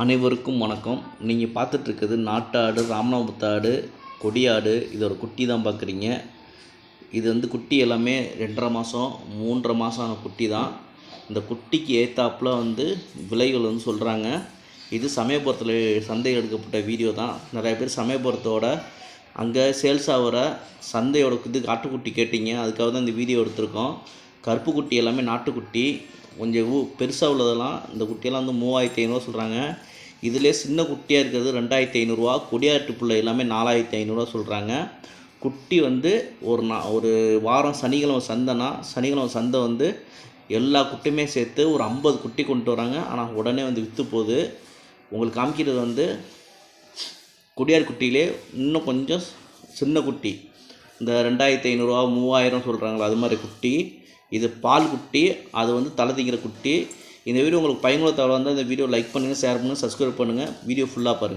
அனைவருக்கும் வணக்கம். நீங்கள் பார்த்துட்ருக்குது நாட்டாடு ராமநாதபுரத்து கொடியாடு. இதோட குட்டி தான் பார்க்குறீங்க இது வந்து குட்டி எல்லாமே ரெண்டரை மாதம் மூன்றரை மாதம் ஆன குட்டி தான் இந்த குட்டிக்கு ஏற்றாப்புல வந்து விலைகள் வந்து சொல்கிறாங்க இது சமயபுரத்தில் சந்தை எடுக்கப்பட்ட வீடியோ தான் நிறைய பேர் சமயபுரத்தோட அங்கே சேல்ஸ் ஆகிற சந்தையோட இது ஆட்டுக்குட்டி கேட்டிங்க. அதுக்காக தான் இந்த வீடியோ எடுத்திருக்கோம். கருப்பு குட்டி எல்லாமே நாட்டுக்குட்டி. கொஞ்சம் ஊ பெருசாக உள்ளதெல்லாம் இந்த குட்டியெல்லாம் வந்து மூவாயிரத்தி ஐநூறுவா சொல்கிறாங்க இதிலே சின்ன குட்டியாக இருக்கிறது ரெண்டாயிரத்தி ஐநூறுரூவா கொடியாட்டு பிள்ளை எல்லாமே நாலாயிரத்தி ஐநூறுரூவா சொல்கிறாங்க குட்டி வந்து ஒரு நா ஒரு வாரம் சனிக்கிழமை சந்தைனா சனிக்கிழமை சந்தை வந்து எல்லா குட்டியுமே சேர்த்து ஒரு ஐம்பது குட்டி கொண்டு வராங்க. ஆனால் உடனே வந்து விற்று போகுது. உங்களுக்கு காமிக்கிறது வந்து குடியார் குட்டியிலே இன்னும் கொஞ்சம் சின்ன குட்டி. இந்த ரெண்டாயிரத்தி ஐநூறுரூவா மூவாயிரம் சொல்கிறாங்களா அது மாதிரி குட்டி. இது பால் குட்டி அது வந்து தலை திங்கிற குட்டி. இந்த வீடியோ உங்களுக்கு பயனுள்ள தகவல் இருந்தால் இந்த வீடியோ லைக் பண்ணுங்கள் ஷேர் பண்ணுங்கள் சப்ஸ்கிரைப் பண்ணுங்கள் வீடியோ ஃபுல்லாக பாருங்கள்